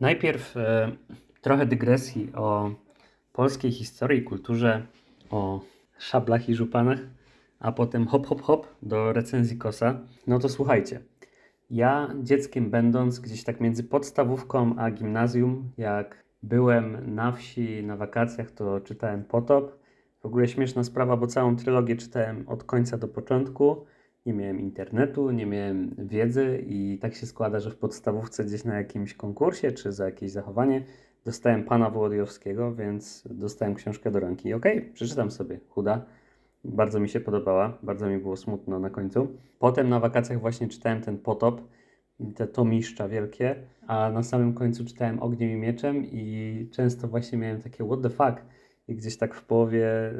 Najpierw e, trochę dygresji o polskiej historii i kulturze, o szablach i żupanach, a potem hop, hop, hop do recenzji Kosa. No to słuchajcie. Ja dzieckiem będąc gdzieś tak między podstawówką a gimnazjum, jak byłem na wsi na wakacjach, to czytałem Potop. W ogóle śmieszna sprawa, bo całą trylogię czytałem od końca do początku. Nie miałem internetu, nie miałem wiedzy i tak się składa, że w podstawówce gdzieś na jakimś konkursie czy za jakieś zachowanie dostałem pana Wołodyjowskiego, więc dostałem książkę do ręki. Okej, przeczytam sobie. Chuda. Bardzo mi się podobała, bardzo mi było smutno na końcu. Potem na wakacjach właśnie czytałem ten potop, te tomiszcza wielkie, a na samym końcu czytałem Ogniem i Mieczem i często właśnie miałem takie what the fuck i gdzieś tak w połowie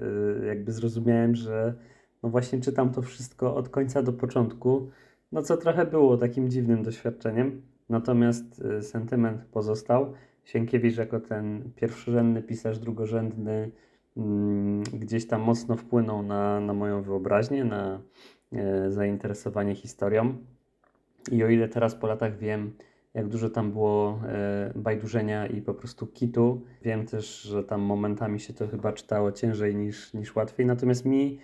y, jakby zrozumiałem, że no właśnie czytam to wszystko od końca do początku, no co trochę było takim dziwnym doświadczeniem, natomiast y, sentyment pozostał. Sienkiewicz jako ten pierwszorzędny pisarz, drugorzędny, mm, gdzieś tam mocno wpłynął na, na moją wyobraźnię, na e, zainteresowanie historią. I o ile teraz po latach wiem, jak dużo tam było e, bajdurzenia i po prostu kitu, wiem też, że tam momentami się to chyba czytało ciężej niż, niż łatwiej. Natomiast mi,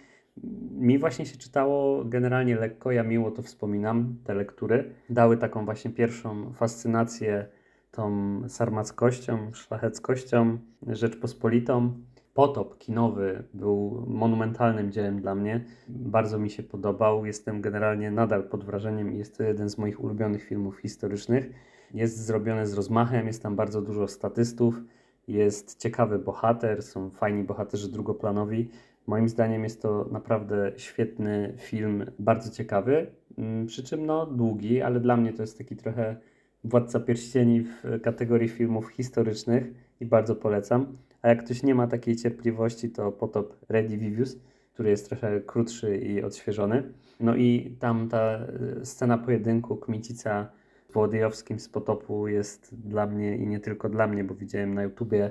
mi właśnie się czytało generalnie lekko, ja miło to wspominam, te lektury. Dały taką właśnie pierwszą fascynację tą sarmackością, szlacheckością, Rzeczpospolitą. Potop kinowy był monumentalnym dziełem dla mnie. Bardzo mi się podobał. Jestem generalnie nadal pod wrażeniem jest to jeden z moich ulubionych filmów historycznych. Jest zrobiony z rozmachem, jest tam bardzo dużo statystów, jest ciekawy bohater, są fajni bohaterzy drugoplanowi. Moim zdaniem jest to naprawdę świetny film, bardzo ciekawy, mm, przy czym no długi, ale dla mnie to jest taki trochę Władca Pierścieni w kategorii filmów historycznych i bardzo polecam. A jak ktoś nie ma takiej cierpliwości, to potop Ready Vivius, który jest trochę krótszy i odświeżony. No i tam ta e, scena pojedynku Kmicica Wołodyjowskim z potopu jest dla mnie i nie tylko dla mnie, bo widziałem na YouTubie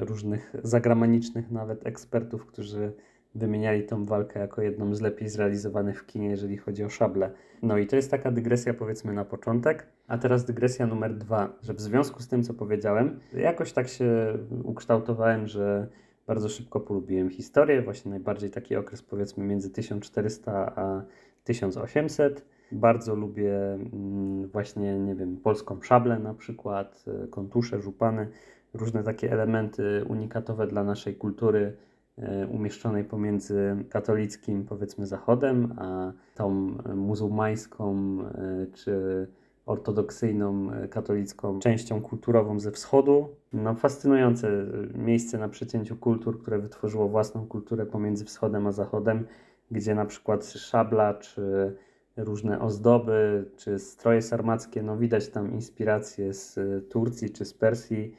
różnych zagranicznych nawet ekspertów, którzy wymieniali tą walkę jako jedną z lepiej zrealizowanych w kinie, jeżeli chodzi o szable. No i to jest taka dygresja powiedzmy na początek, a teraz dygresja numer dwa, że w związku z tym, co powiedziałem, jakoś tak się ukształtowałem, że bardzo szybko polubiłem historię, właśnie najbardziej taki okres powiedzmy między 1400 a 1800. Bardzo lubię mm, właśnie, nie wiem, polską szablę na przykład, y, kontusze, żupany, różne takie elementy unikatowe dla naszej kultury, e, umieszczonej pomiędzy katolickim, powiedzmy, zachodem, a tą muzułmańską e, czy ortodoksyjną, e, katolicką częścią kulturową ze wschodu. No, fascynujące miejsce na przecięciu kultur, które wytworzyło własną kulturę pomiędzy wschodem a zachodem, gdzie na przykład szabla czy różne ozdoby, czy stroje sarmackie, no widać tam inspiracje z Turcji czy z Persji.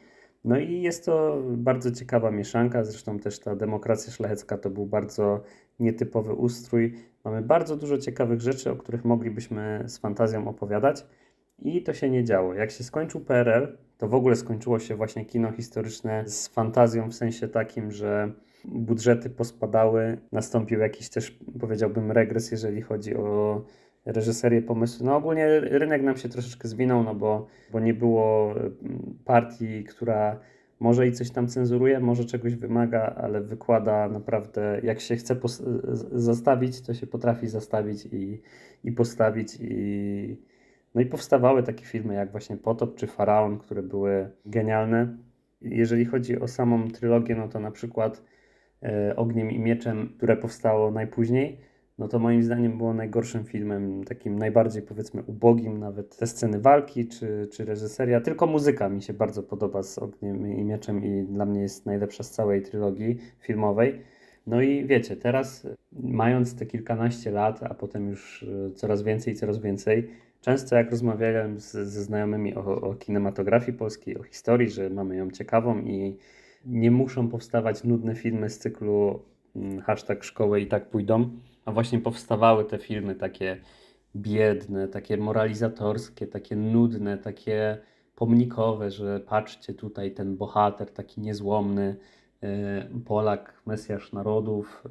No i jest to bardzo ciekawa mieszanka, zresztą też ta demokracja szlachecka to był bardzo nietypowy ustrój. Mamy bardzo dużo ciekawych rzeczy, o których moglibyśmy z fantazją opowiadać i to się nie działo. Jak się skończył PRL, to w ogóle skończyło się właśnie kino historyczne z fantazją w sensie takim, że budżety pospadały, nastąpił jakiś też powiedziałbym regres, jeżeli chodzi o reżyserię pomysłu. No ogólnie rynek nam się troszeczkę zwinął, no bo, bo nie było mm, partii, która może i coś tam cenzuruje, może czegoś wymaga, ale wykłada naprawdę, jak się chce zastawić, to się potrafi zastawić i, i postawić i no i powstawały takie filmy jak właśnie Potop czy Faraon, które były genialne. Jeżeli chodzi o samą trylogię, no to na przykład e, Ogniem i Mieczem, które powstało najpóźniej, no to moim zdaniem było najgorszym filmem, takim najbardziej powiedzmy ubogim, nawet te sceny walki czy, czy reżyseria. Tylko muzyka mi się bardzo podoba z Ogniem i Mieczem i dla mnie jest najlepsza z całej trylogii filmowej. No i wiecie, teraz mając te kilkanaście lat, a potem już e, coraz więcej coraz więcej, często jak rozmawiałem z, ze znajomymi o, o kinematografii polskiej, o historii, że mamy ją ciekawą i nie muszą powstawać nudne filmy z cyklu mm, hashtag szkoły i tak pójdą, a właśnie powstawały te filmy takie biedne, takie moralizatorskie, takie nudne, takie pomnikowe, że patrzcie tutaj ten bohater taki niezłomny, e, Polak, Mesjasz narodów,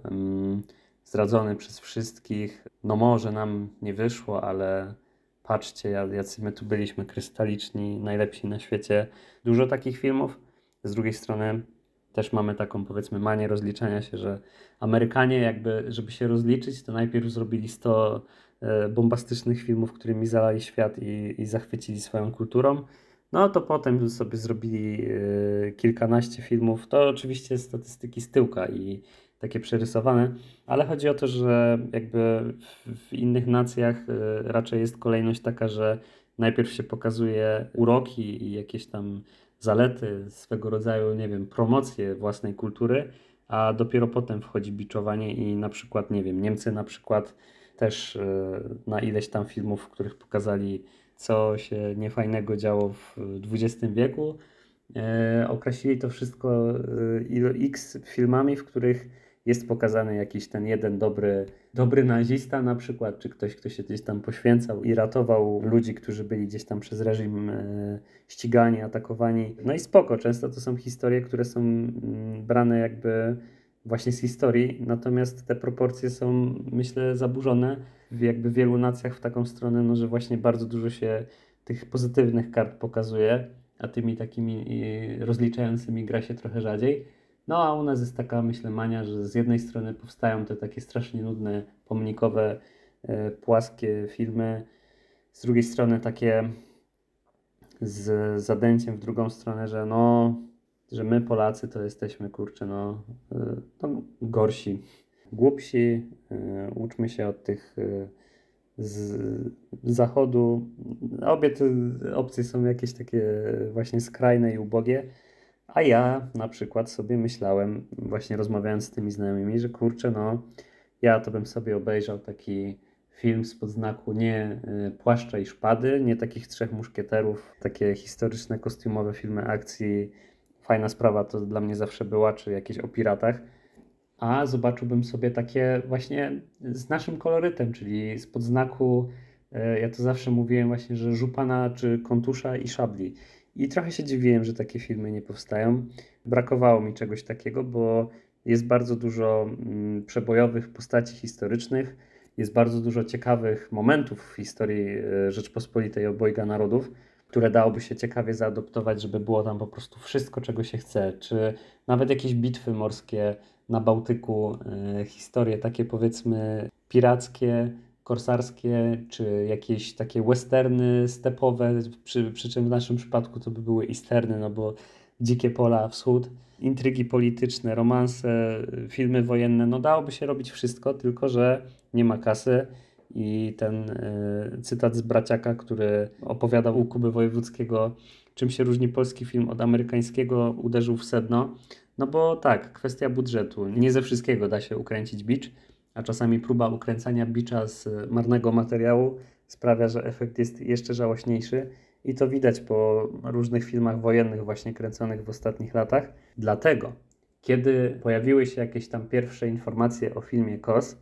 zdradzony przez wszystkich. No może nam nie wyszło, ale patrzcie, ja- jacy my tu byliśmy krystaliczni, najlepsi na świecie. Dużo takich filmów. Z drugiej strony też mamy taką powiedzmy manię rozliczania się, że Amerykanie jakby, żeby się rozliczyć, to najpierw zrobili 100 e, bombastycznych filmów, którymi zalali świat i, i zachwycili swoją kulturą. No to potem sobie zrobili e, kilkanaście filmów. To oczywiście statystyki z tyłka i takie przerysowane, ale chodzi o to, że jakby w, innych nacjach e, raczej jest kolejność taka, że najpierw się pokazuje uroki i jakieś tam zalety, swego rodzaju, nie wiem, promocje własnej kultury, a dopiero potem wchodzi biczowanie i na przykład, nie wiem, Niemcy na przykład też e, na ileś tam filmów, w których pokazali, co się niefajnego działo w XX wieku, e, określili to wszystko e, x filmami, w których jest pokazany jakiś ten jeden dobry, dobry nazista na przykład, czy ktoś, kto się gdzieś tam poświęcał i ratował ludzi, którzy byli gdzieś tam przez reżim e, ścigani, atakowani. No i spoko, często to są historie, które są mm, brane jakby właśnie z historii, natomiast te proporcje są, myślę, zaburzone w jakby wielu nacjach w taką stronę, no, że właśnie bardzo dużo się tych pozytywnych kart pokazuje, a tymi takimi rozliczającymi gra się trochę rzadziej. No a u nas jest taka, myślę, mania, że z jednej strony powstają te takie strasznie nudne, pomnikowe, e, płaskie filmy, z drugiej strony takie z zadęciem w drugą stronę, że no, że my Polacy to jesteśmy, kurczę, no, y, no gorsi, głupsi, y, uczmy się od tych z zachodu. Obie te opcje są jakieś takie właśnie skrajne i ubogie. A ja na przykład sobie myślałem, właśnie rozmawiając z tymi znajomymi, że kurczę, no, ja to bym sobie obejrzał taki film spod znaku nie y, płaszcza i szpady, nie takich trzech muszkieterów, takie historyczne, kostiumowe filmy akcji. Fajna sprawa to dla mnie zawsze była, czy jakieś o piratach. A zobaczyłbym sobie takie właśnie z naszym kolorytem, czyli spod znaku, y, ja to zawsze mówiłem właśnie, że żupana czy kontusza i szabli. I trochę się dziwiłem, że takie filmy nie powstają. Brakowało mi czegoś takiego, bo jest bardzo dużo mm, przebojowych postaci historycznych, jest bardzo dużo ciekawych momentów w historii e, Rzeczpospolitej obojga narodów, które dałoby się ciekawie zaadoptować, żeby było tam po prostu wszystko, czego się chce, czy nawet jakieś bitwy morskie na Bałtyku, e, historie takie powiedzmy pirackie, korsarskie, czy jakieś takie westerny stepowe, przy, przy czym w naszym przypadku to by były easterny, no bo dzikie pola, wschód, intrygi polityczne, romanse, filmy wojenne, no dałoby się robić wszystko, tylko że nie ma kasy i ten y, cytat z Braciaka, który opowiadał u Kuby Wojewódzkiego, czym się różni polski film od amerykańskiego, uderzył w sedno. No bo tak, kwestia budżetu. Nie ze wszystkiego da się ukręcić bicz, a czasami próba ukręcania bicza z marnego materiału sprawia, że efekt jest jeszcze żałośniejszy. I to widać po różnych filmach wojennych, właśnie kręconych w ostatnich latach. Dlatego, kiedy pojawiły się jakieś tam pierwsze informacje o filmie KOS,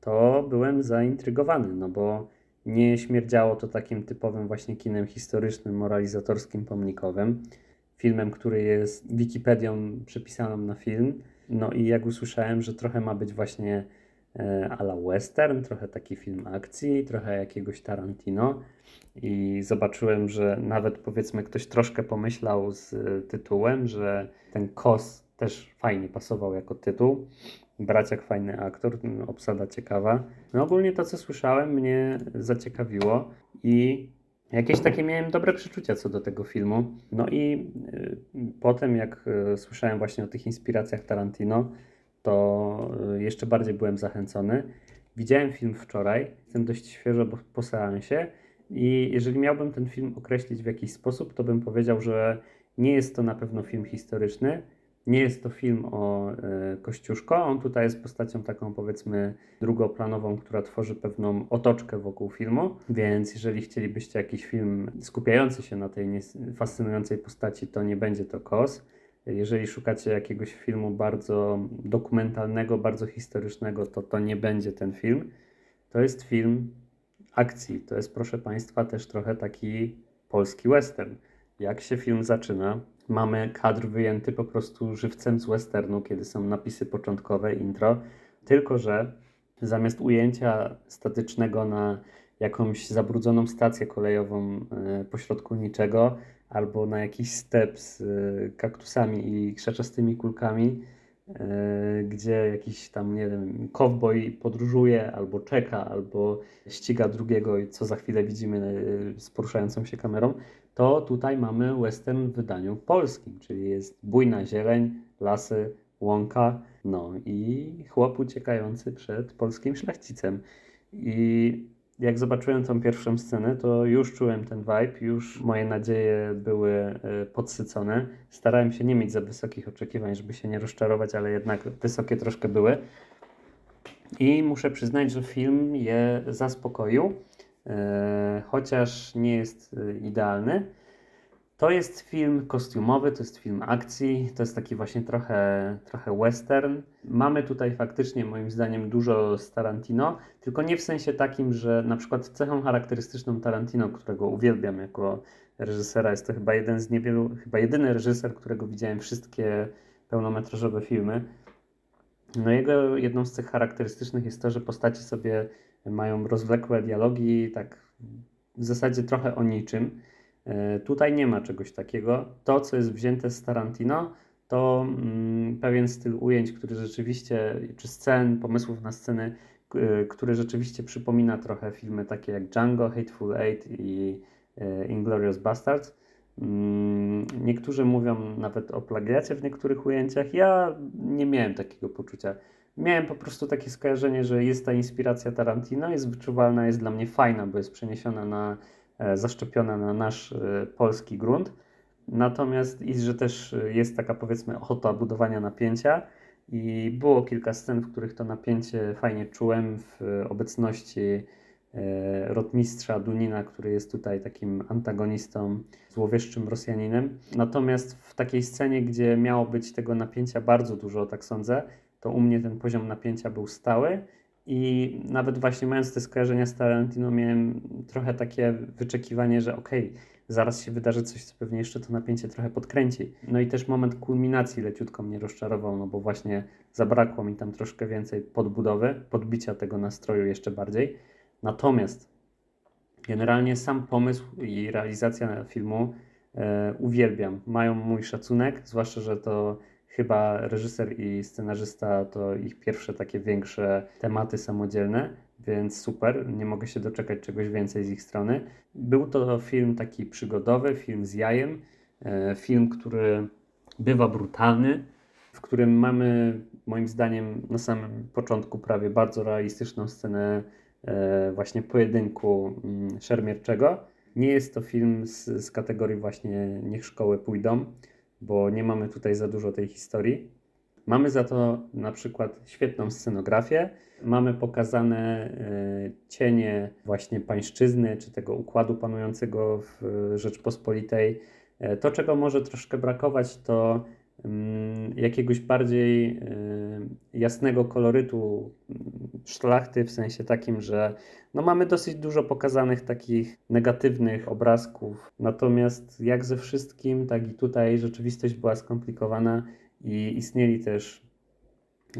to byłem zaintrygowany, no bo nie śmierdziało to takim typowym właśnie kinem historycznym, moralizatorskim, pomnikowym. Filmem, który jest Wikipedią przepisaną na film. No i jak usłyszałem, że trochę ma być właśnie e, a la western, trochę taki film akcji, trochę jakiegoś Tarantino i zobaczyłem, że nawet powiedzmy ktoś troszkę pomyślał z e, tytułem, że ten kos też fajnie pasował jako tytuł. Braciak fajny aktor, obsada ciekawa. No ogólnie to, co słyszałem, mnie zaciekawiło i jakieś takie miałem dobre przeczucia co do tego filmu. No i y, potem, jak y, słyszałem właśnie o tych inspiracjach Tarantino, to y, jeszcze bardziej byłem zachęcony. Widziałem film wczoraj, jestem dość świeżo po- seansie i jeżeli miałbym ten film określić w jakiś sposób, to bym powiedział, że nie jest to na pewno film historyczny, nie jest to film o e, Kościuszko. On tutaj jest postacią taką powiedzmy drugoplanową, która tworzy pewną otoczkę wokół filmu. Więc jeżeli chcielibyście jakiś film skupiający się na tej fascynującej postaci, to nie będzie to KOS. Jeżeli szukacie jakiegoś filmu bardzo dokumentalnego, bardzo historycznego, to to nie będzie ten film. To jest film akcji. To jest, proszę Państwa, też trochę taki polski western. Jak się film zaczyna, mamy kadr wyjęty po prostu żywcem z westernu, kiedy są napisy początkowe, intro, tylko że zamiast ujęcia statycznego na jakąś zabrudzoną stację kolejową e, pośrodku niczego, albo na jakiś step z e, kaktusami i krzaczastymi kulkami, e, gdzie jakiś tam, nie wiem, cowboy podróżuje, albo czeka, albo ściga drugiego, i co za chwilę widzimy e, z poruszającą się kamerą, to tutaj mamy western w wydaniu polskim, czyli jest bujna zieleń, lasy, łąka, no i chłop uciekający przed polskim szlachcicem. I jak zobaczyłem tą pierwszą scenę, to już czułem ten vibe, już moje nadzieje były e, podsycone. Starałem się nie mieć za wysokich oczekiwań, żeby się nie rozczarować, ale jednak wysokie troszkę były. I muszę przyznać, że film je zaspokoił, e, chociaż nie jest e, idealny. To jest film kostiumowy, to jest film akcji, to jest taki właśnie trochę, trochę western. Mamy tutaj faktycznie moim zdaniem dużo z Tarantino, tylko nie w sensie takim, że na przykład cechą charakterystyczną Tarantino, którego uwielbiam jako reżysera, jest to chyba jeden z niewielu, chyba jedyny reżyser, którego widziałem wszystkie pełnometrażowe filmy. No jego jedną z cech charakterystycznych jest to, że postaci sobie mają rozwlekłe dialogi, tak w zasadzie trochę o niczym. E, Tutaj nie ma czegoś takiego. To, co jest wzięte z Tarantino, to mm, pewien styl ujęć, który rzeczywiście, czy scen, pomysłów na sceny, y, który rzeczywiście przypomina trochę filmy takie jak Django, Hateful Eight i e, Inglourious Basterds. Mm, Niektórzy mówią nawet o plagiacie w niektórych ujęciach. Ja nie miałem takiego poczucia. Miałem po prostu takie skojarzenie, że jest ta inspiracja Tarantino, jest wyczuwalna, jest dla mnie fajna, bo jest przeniesiona na, e, zaszczepiona na nasz e, polski grunt. Natomiast i że też e, jest taka powiedzmy ochota budowania napięcia i było kilka scen, w których to napięcie fajnie czułem w obecności rotmistrza Dunina, który jest tutaj takim antagonistą, złowieszczym Rosjaninem. Natomiast w takiej scenie, gdzie miało być tego napięcia bardzo dużo, tak sądzę, to u mnie ten poziom napięcia był stały i nawet właśnie mając te skojarzenia z Tarantino miałem trochę takie wyczekiwanie, że okej, zaraz się wydarzy coś, co pewnie jeszcze to napięcie trochę podkręci. No i też moment kulminacji leciutko mnie rozczarował, no bo właśnie zabrakło mi tam troszkę więcej podbudowy, podbicia tego nastroju jeszcze bardziej. Natomiast generalnie sam pomysł i realizacja filmu e, uwielbiam. Mają mój szacunek, zwłaszcza, że to chyba reżyser i scenarzysta to ich pierwsze takie większe tematy samodzielne, więc super, nie mogę się doczekać czegoś więcej z ich strony. Był to film taki przygodowy, film z jajem, e, film, który bywa brutalny, w którym mamy moim zdaniem na samym początku prawie bardzo realistyczną scenę e, właśnie pojedynku mm, szermierczego. Nie jest to film z, z kategorii właśnie niech szkoły pójdą, bo nie mamy tutaj za dużo tej historii. Mamy za to na przykład świetną scenografię, mamy pokazane e, cienie właśnie pańszczyzny, czy tego układu panującego w e, Rzeczpospolitej. E, To, czego może troszkę brakować, to jakiegoś bardziej e, jasnego kolorytu mm, szlachty, w sensie takim, że no mamy dosyć dużo pokazanych takich negatywnych obrazków. Natomiast jak ze wszystkim, tak i tutaj rzeczywistość była skomplikowana i istnieli też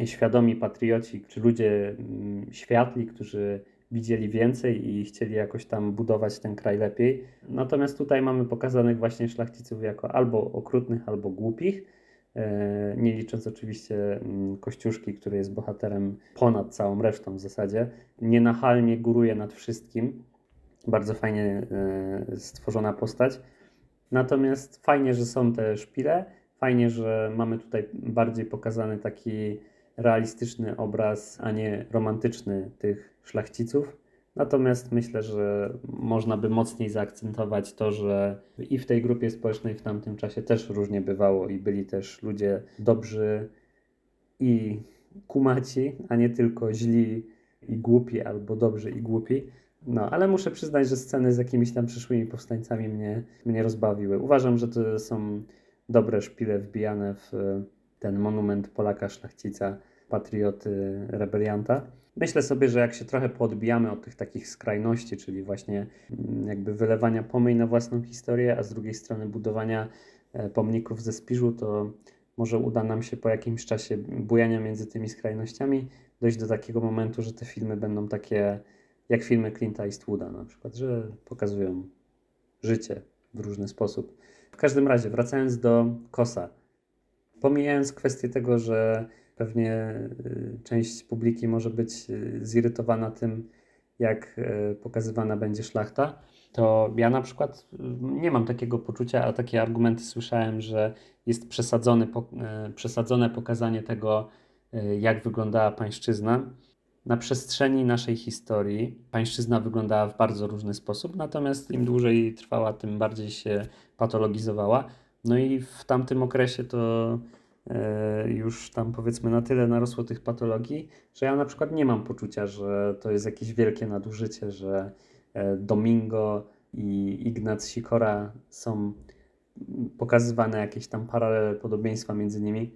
świadomi patrioci, czy ludzie mm, światli, którzy widzieli więcej i chcieli jakoś tam budować ten kraj lepiej. Natomiast tutaj mamy pokazanych właśnie szlachciców jako albo okrutnych, albo głupich. E, Nie licząc oczywiście mm, Kościuszki, który jest bohaterem ponad całą resztą w zasadzie. Nienachalnie góruje nad wszystkim. Bardzo fajnie e, stworzona postać. Natomiast fajnie, że są te szpile. Fajnie, że mamy tutaj bardziej pokazany taki realistyczny obraz, a nie romantyczny tych szlachciców. Natomiast myślę, że można by mocniej zaakcentować to, że i w tej grupie społecznej w tamtym czasie też różnie bywało i byli też ludzie dobrzy i kumaci, a nie tylko źli i głupi albo dobrzy i głupi. No, ale muszę przyznać, że sceny z jakimiś tam przyszłymi powstańcami mnie, mnie rozbawiły. Uważam, że to są dobre szpile wbijane w ten monument Polaka szlachcica, patrioty, rebelianta. Myślę sobie, że jak się trochę poodbijamy od tych takich skrajności, czyli właśnie mm, jakby wylewania pomyj na własną historię, a z drugiej strony budowania e, pomników ze spiżu, to może uda nam się po jakimś czasie bujania między tymi skrajnościami dojść do takiego momentu, że te filmy będą takie jak filmy Clint'a Eastwooda na przykład, że pokazują życie w różny sposób. W każdym razie, wracając do Kosa, pomijając kwestię tego, że pewnie y, część publiki może być y, zirytowana tym, jak y, pokazywana będzie szlachta, to ja na przykład nie mam takiego poczucia, a takie argumenty słyszałem, że jest przesadzone pokazanie tego, jak wyglądała pańszczyzna. Na przestrzeni naszej historii pańszczyzna wyglądała w bardzo różny sposób, natomiast im dłużej trwała, tym bardziej się patologizowała. No i w tamtym okresie to już tam powiedzmy na tyle narosło tych patologii, że ja na przykład nie mam poczucia, że to jest jakieś wielkie nadużycie, że e, Domingo i Ignac Sikora są pokazywane jakieś tam paralele, podobieństwa między nimi,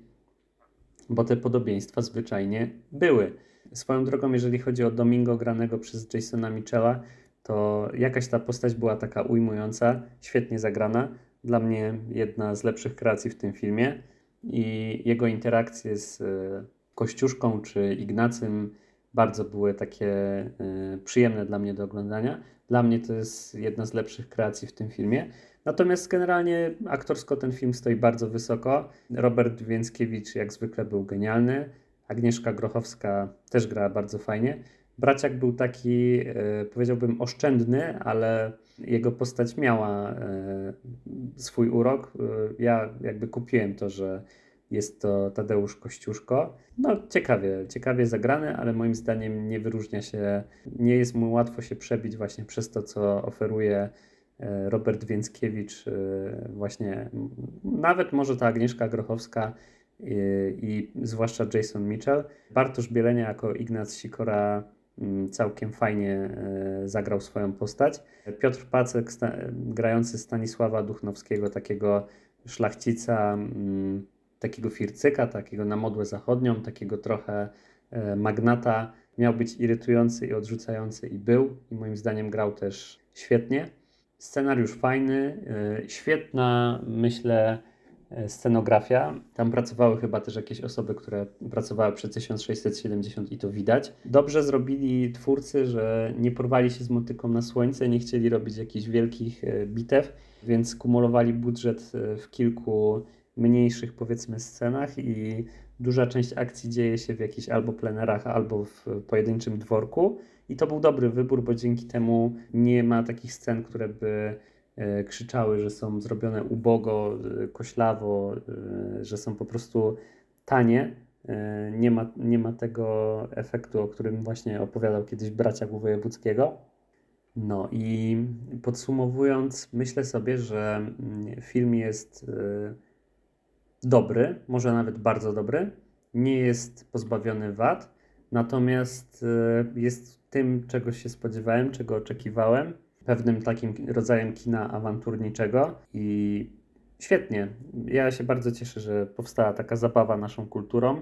bo te podobieństwa zwyczajnie były. Swoją drogą, jeżeli chodzi o Domingo granego przez Jasona Michela, to jakaś ta postać była taka ujmująca, świetnie zagrana. Dla mnie jedna z lepszych kreacji w tym filmie i jego interakcje z e, Kościuszką czy Ignacym bardzo były takie e, przyjemne dla mnie do oglądania. Dla mnie to jest jedna z lepszych kreacji w tym filmie. Natomiast generalnie aktorsko ten film stoi bardzo wysoko. Robert Więckiewicz jak zwykle był genialny. Agnieszka Grochowska też grała bardzo fajnie. Braciak był taki, e, powiedziałbym, oszczędny, ale jego postać miała e, swój urok. E, Ja jakby kupiłem to, że jest to Tadeusz Kościuszko. No ciekawie, ciekawie zagrany, ale moim zdaniem nie wyróżnia się, nie jest mu łatwo się przebić właśnie przez to, co oferuje Robert Więckiewicz, właśnie nawet może ta Agnieszka Grochowska i, i zwłaszcza Jason Mitchell. Bartosz Bielenia jako Ignac Sikora całkiem fajnie e, zagrał swoją postać. Piotr Pacek grający Stanisława Duchnowskiego, takiego szlachcica, mm, takiego fircyka, takiego na modłę zachodnią, takiego trochę e, magnata, miał być irytujący i odrzucający i był i moim zdaniem grał też świetnie. Scenariusz fajny, e, świetna myślę scenografia. Tam pracowały chyba też jakieś osoby, które pracowały przy 1670 i to widać. Dobrze zrobili twórcy, że nie porwali się z motyką na słońce, nie chcieli robić jakichś wielkich e, bitew, więc kumulowali budżet e, w kilku mniejszych powiedzmy scenach i duża część akcji dzieje się w jakichś albo plenerach, albo w pojedynczym dworku. I to był dobry wybór, bo dzięki temu nie ma takich scen, które by e, krzyczały, że są zrobione ubogo, e, koślawo, e, że są po prostu tanie. E, Nie ma, nie ma tego efektu, o którym właśnie opowiadał kiedyś bracia Wojewódzkiego. No i podsumowując, myślę sobie, że mm, film jest e, dobry, może nawet bardzo dobry. Nie jest pozbawiony wad, natomiast e, jest tym, czego się spodziewałem, czego oczekiwałem, pewnym takim rodzajem kina awanturniczego i świetnie. Ja się bardzo cieszę, że powstała taka zabawa naszą kulturą.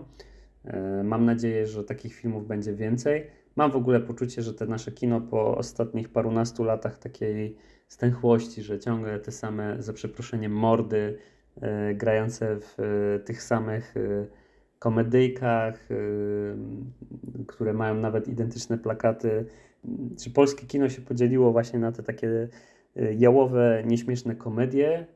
E, Mam nadzieję, że takich filmów będzie więcej. Mam w ogóle poczucie, że te nasze kino po ostatnich parunastu latach takiej stęchłości, że ciągle te same, za przeproszeniem, mordy e, grające w e, tych samych komedyjkach, które mają nawet identyczne plakaty. Czy polskie kino się podzieliło właśnie na te takie e, jałowe, nieśmieszne komedie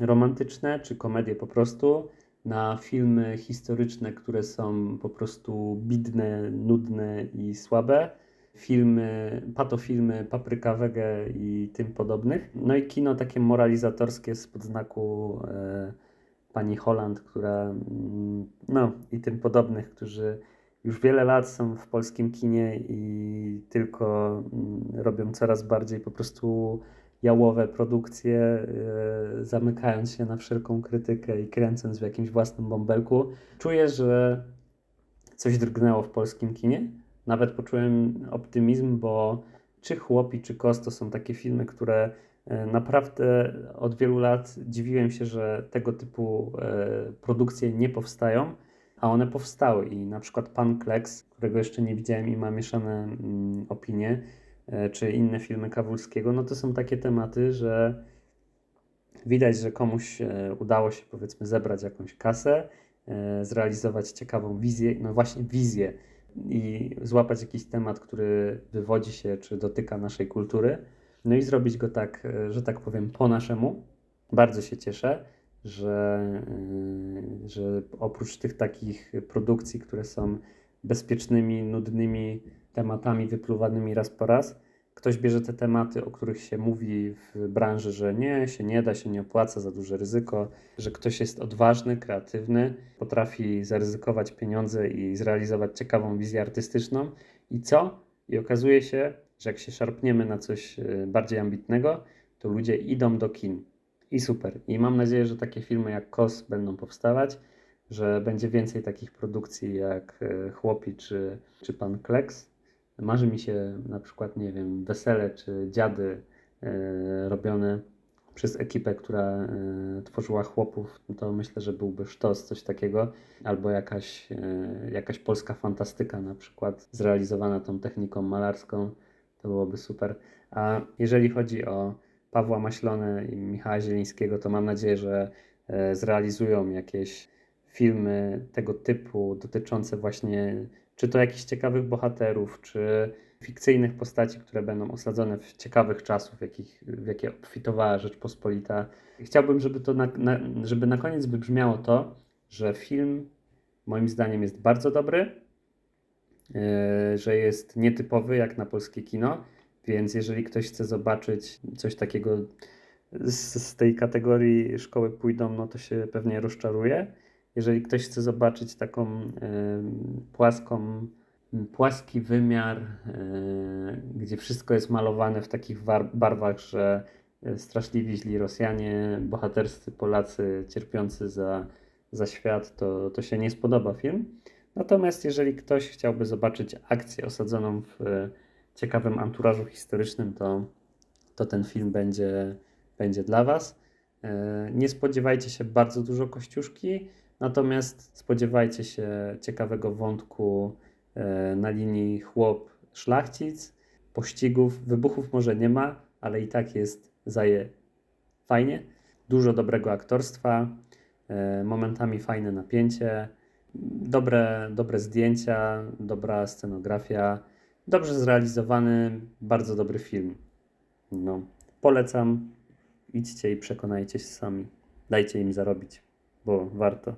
romantyczne, czy komedie po prostu, na filmy historyczne, które są po prostu bidne, nudne i słabe, filmy, patofilmy Papryka Wege i tym podobnych. No i kino takie moralizatorskie spod znaku e, pani Holland, która mm, no i tym podobnych, którzy już wiele lat są w polskim kinie i tylko mm, robią coraz bardziej po prostu jałowe produkcje, e, zamykając się na wszelką krytykę i kręcąc w jakimś własnym bąbelku. Czuję, że coś drgnęło w polskim kinie. Nawet poczułem optymizm, bo czy Chłopi, czy Kos to są takie filmy, które e, naprawdę od wielu lat dziwiłem się, że tego typu e, produkcje nie powstają, a one powstały. I na przykład Pan Kleks, którego jeszcze nie widziałem i ma mieszane mm, opinie, e, czy inne filmy Kawulskiego, no to są takie tematy, że widać, że komuś e, udało się powiedzmy zebrać jakąś kasę, e, zrealizować ciekawą wizję, no właśnie wizję. i złapać jakiś temat, który wywodzi się czy dotyka naszej kultury, no i zrobić go tak, że tak powiem, po naszemu. Bardzo się cieszę, że, e, że oprócz tych takich produkcji, które są bezpiecznymi, nudnymi tematami wypluwanymi raz po raz, ktoś bierze te tematy, o których się mówi w branży, że nie, się nie da, się nie opłaca, za duże ryzyko, że ktoś jest odważny, kreatywny, potrafi zaryzykować pieniądze i zrealizować ciekawą wizję artystyczną. I co? I okazuje się, że jak się szarpniemy na coś e, bardziej ambitnego, to ludzie idą do kin. I super. I mam nadzieję, że takie filmy jak KOS będą powstawać, że będzie więcej takich produkcji jak e, Chłopi czy, czy Pan Kleks. Marzy mi się na przykład, nie wiem, Wesele czy Dziady e, robione przez ekipę, która e, tworzyła chłopów, no to myślę, że byłby sztos, coś takiego, albo jakaś, jakaś polska fantastyka na przykład zrealizowana tą techniką malarską, to byłoby super. A jeżeli chodzi o Pawła Maślone i Michała Zielińskiego, to mam nadzieję, że e, zrealizują jakieś filmy tego typu dotyczące właśnie czy to jakichś ciekawych bohaterów, czy fikcyjnych postaci, które będą osadzone w ciekawych czasów, jakich, w jakie obfitowała Rzeczpospolita. Chciałbym, żeby to na, na, żeby na koniec wybrzmiało to, że film moim zdaniem jest bardzo dobry, yy, że jest nietypowy jak na polskie kino, więc jeżeli ktoś chce zobaczyć coś takiego z, z tej kategorii szkoły pójdą, no to się pewnie rozczaruje. Jeżeli ktoś chce zobaczyć taką yy, płaską płaski wymiar, yy, gdzie wszystko jest malowane w takich war- barwach, że yy, straszliwi źli Rosjanie, bohaterscy Polacy cierpiący za, za świat, to, to się nie spodoba film. Natomiast jeżeli ktoś chciałby zobaczyć akcję osadzoną w ciekawym anturażu historycznym, to, to ten film będzie, będzie dla Was. Yy, Nie spodziewajcie się bardzo dużo kościuszki, natomiast spodziewajcie się ciekawego wątku e, na linii chłop-szlachcic, pościgów, wybuchów może nie ma, ale i tak jest zaje fajnie. Dużo dobrego aktorstwa, e, momentami fajne napięcie, dobre, dobre zdjęcia, dobra scenografia, dobrze zrealizowany, bardzo dobry film. No, polecam. Idźcie i przekonajcie się sami. Dajcie im zarobić, bo warto.